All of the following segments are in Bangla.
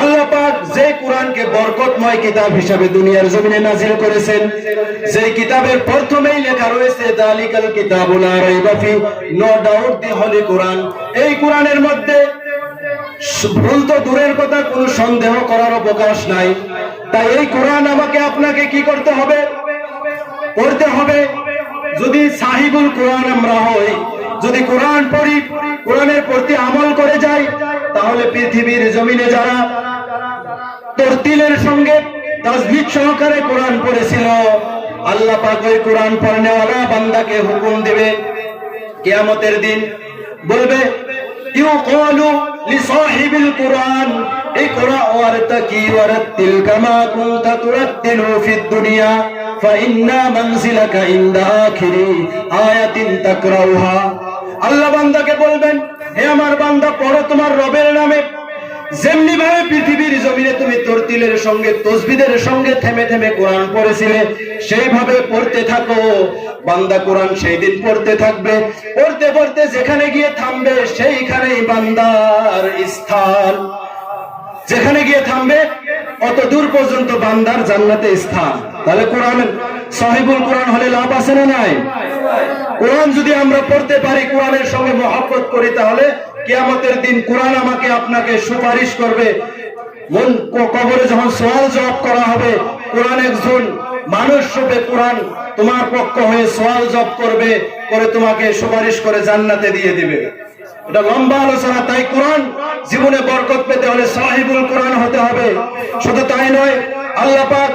আল্লাহ পাক যে কোরআনকে বরকতময় কিতাব দুনিয়ার জমিনে নাজিল করেছেন কিতাবের প্রথমেই লেখা রয়েছে, দালিকাল কিতাবুল লা রাইবা ফি নো ডাউট দি হলি কোরআন এই কোরআনের মধ্যে ভুল তো দূরের কথা, কোনো সন্দেহ করার অবকাশ নাই। তাই এই কোরআন আমাকে আপনাকে কি করতে হবে? পড়তে হবে। যদি সাহিবুল কোরআন আমরা হই, যদি কোরআন পড়ি, কোরআনের প্রতি আমল করে যাই তাহলে পৃথিবীর জমিনে যারা তরতিলের সঙ্গে তাজবিদ সহকারে কোরআন পড়েছিল, আল্লাহ পাক ওই কোরআন পড়নেওয়ালা বান্দাকে হুকুম দেবে। কিয়ামতের দিন বলবে কোরআন। আল্লাহ বান্দাকে বলবেন হে আমার বান্দা, পড়ো তোমার রবের নামে। যেমনি ভাবে পৃথিবীর জমিনে তুমি তরতিলের সঙ্গে, তসবিদের সঙ্গে থেমে থেমে কোরআন পড়েছিলে, সেইভাবে পড়তে থাকো। বান্দা, কোরআন সেই দিন পড়তে থাকবে। পড়তে পড়তে যেখানে গিয়ে থামবে, সেইখানেই বান্দার স্থান। যেখানে গিয়ে থামবে, অত দূর পর্যন্ত বান্দার জান্নাতে স্থান। তাহলে কোরআন, সাহিবুল কোরআন হলে লাভ আছে না নাই? কোরআন যদি আমরা পড়তে পারি, কোরআনের সঙ্গে মহাব্বত করি, তাহলে কিয়ামতের দিন কোরআন আমাকে আপনাকে সুপারিশ করবে। কবরে যখন সওয়াল জবাব করা হবে, কোরআন একজন মানুষ রূপে কোরআন তোমার পক্ষ হয়ে সওয়াল জবাব করবে, করে তোমাকে সুপারিশ করে জান্নাতে দিয়ে দিবে। এটা লম্বা আলোচনা, তাই কোরআন জীবনে বরকত পেতে হলে সাহিবুল কোরআন হতে হবে। শুধু তাই নয়, আল্লাহ পাক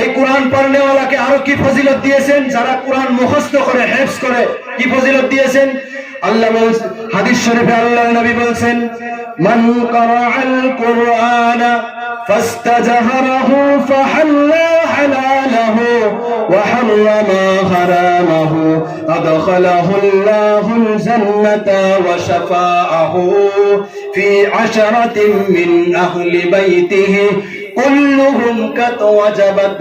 এই কোরআন পড়নেওয়ালাকে আরও কি ফজিলত দিয়েছেন? যারা কোরআন মুখস্থ করে, হেফজ করে, কি ফজিলত দিয়েছেন? আল্লাহ বলছেন হাদিস শরীফে আল্লাহ নবী বলছেন, মান কারাআল কুরআনা ফাস্তাজহারাহু ফাহাল্লা হালালাহু ওয়া হাররামা হারামাহু আদখালাহু আল্লাহুল জান্নাতা ওয়া শাফাআহু ফি আশরাতিন মিন আহলি বাইতিহি কুল্লুহুম কাত ওয়াজাবাত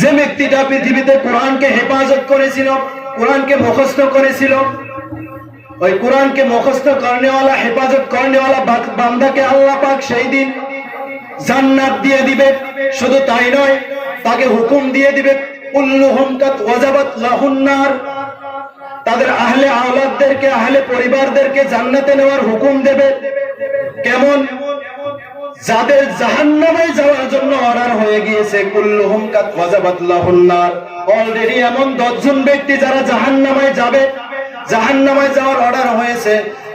যে ব্যক্তিটা পৃথিবীতে কোরআনকে হেফাজত করেছিল, কোরআনকে মুখস্থ করেছিল, ওই কোরআনকে মুখস্থ করনেওয়ালা, হেফাজত করনেওয়ালা বান্দাকে আল্লাহ পাক সেই দিন জান্নাত দিয়ে দিবে। শুধু তাই নয়, তাকে হুকুম দিয়ে দিবে তাদের আহলে আওলাদদেরকে আহলে পরিবারদেরকে জান্নাতে নেওয়ার হুকুম দেবে। যাদের জাহান্নামে যাওয়ার জন্য অর্ডার হয়ে গিয়েছে, কুল্লুহুম কাত ওয়াজাবাত অলরেডি এমন দশজন ব্যক্তি যারা জাহান্নামায় যাবে জাহান্নামায় যাওয়ার অর্ডার হয়েছে,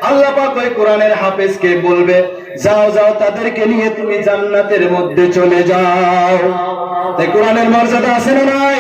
আল্লাহ ওই কোরআনের হাফেজকে বলবে, যাও যাও, তাদেরকে নিয়ে তুমি জান্নাতের মধ্যে চলে যাও। কোরআনের মর্যাদা আছে না নাই?